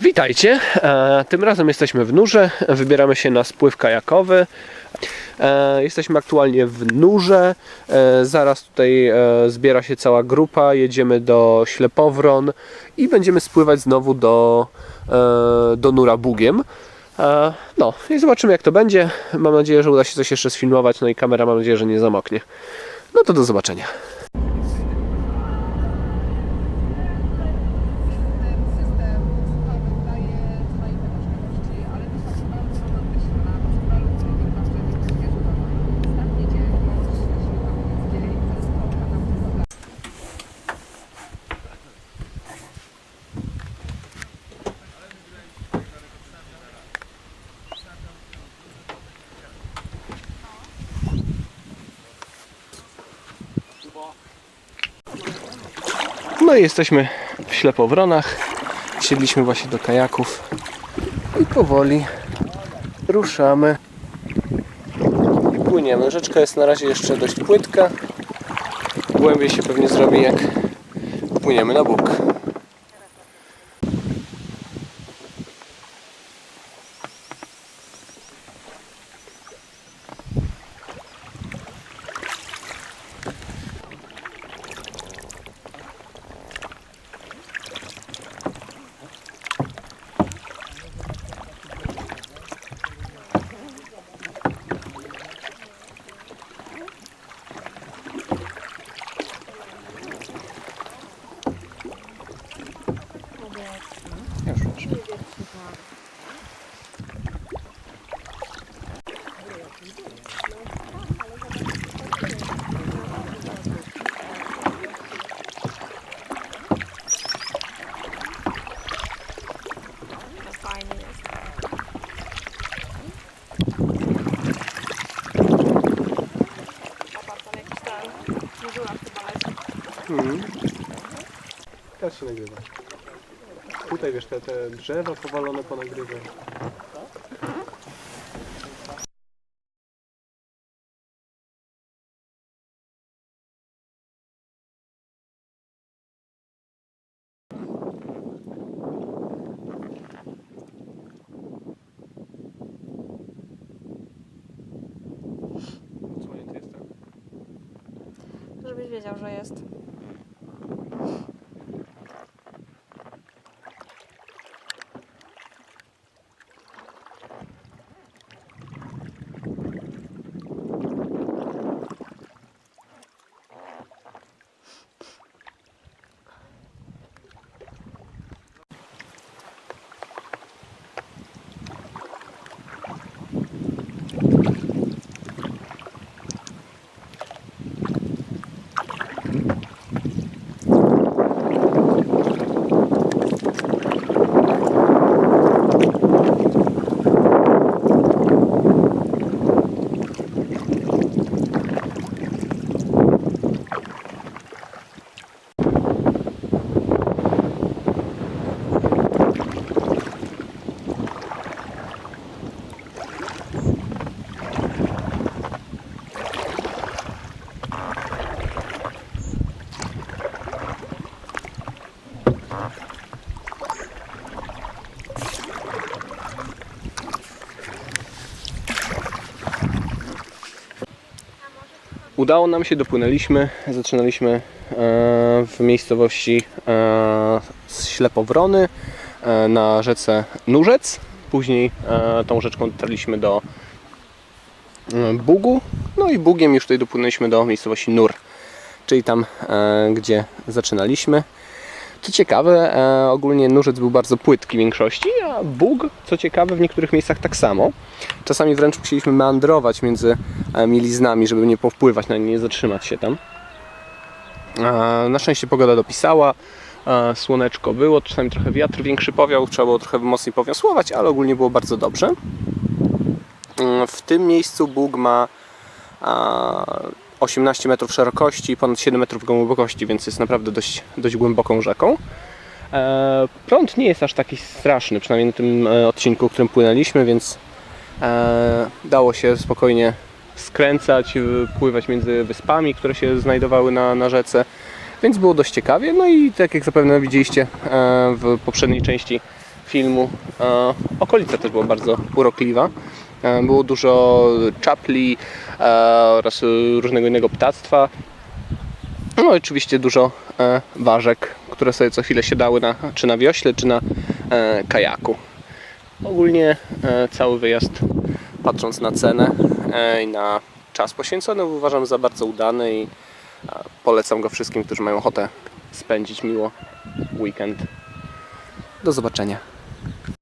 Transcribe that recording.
Witajcie. E, Tym razem jesteśmy w Nurze. Wybieramy się na spływ kajakowy. E, Jesteśmy aktualnie w Nurze. E, Zaraz tutaj zbiera się cała grupa. Jedziemy do Ślepowron i będziemy spływać znowu do, do Nura Bugiem. No i zobaczymy jak to będzie. Mam nadzieję, że uda się coś jeszcze sfilmować. No i kamera mam nadzieję, że nie zamoknie. No to do zobaczenia. No i jesteśmy w Ślepowronach. Siedliśmy właśnie do kajaków i powoli ruszamy płyniemy. Rzeczka jest na razie jeszcze dość płytka. Głębiej się pewnie zrobi jak płyniemy na bok. Już właśnie. Hmm. Też się nagrywa. Tutaj wiesz, te, te drzewa powalone ponagrywa. Odsłonięty jest tak. Żebyś wiedział, że jest. Udało nam się, dopłynęliśmy. Zaczynaliśmy e, w miejscowości e, Ślepowrony e, na rzece Nurzec. Później tą rzeczką dotarliśmy do Bugu. No i Bugiem już tutaj dopłynęliśmy do miejscowości Nur, czyli tam, gdzie zaczynaliśmy. Co ciekawe, e, ogólnie Nurzec był bardzo płytki w większości, a Bóg, co ciekawe, w niektórych miejscach tak samo. Czasami wręcz musieliśmy meandrować między e, mieliznami, żeby nie powpływać na nie, nie zatrzymać się tam. E, Na szczęście pogoda dopisała, słoneczko było, czasami trochę wiatr większy powiał, trzeba było trochę mocniej powiosłować, ale ogólnie było bardzo dobrze. W tym miejscu Bóg ma 18 metrów szerokości i ponad 7 metrów głębokości, więc jest naprawdę dość, dość głęboką rzeką. E, prąd nie jest aż taki straszny, przynajmniej na tym e, odcinku, którym płynęliśmy, więc e, dało się spokojnie skręcać, pływać między wyspami, które się znajdowały na, na rzece, więc było dość ciekawie. No i tak jak zapewne widzieliście w poprzedniej części filmu. Okolica też była bardzo urokliwa. Było dużo czapli oraz e, różnego innego ptactwa. No oczywiście dużo e, ważek, które sobie co chwilę siadały na, czy na wiośle, czy na e, kajaku. Ogólnie e, cały wyjazd, patrząc na cenę e, i na czas poświęcony, uważam za bardzo udany i e, polecam go wszystkim, którzy mają ochotę spędzić miło weekend. Do zobaczenia.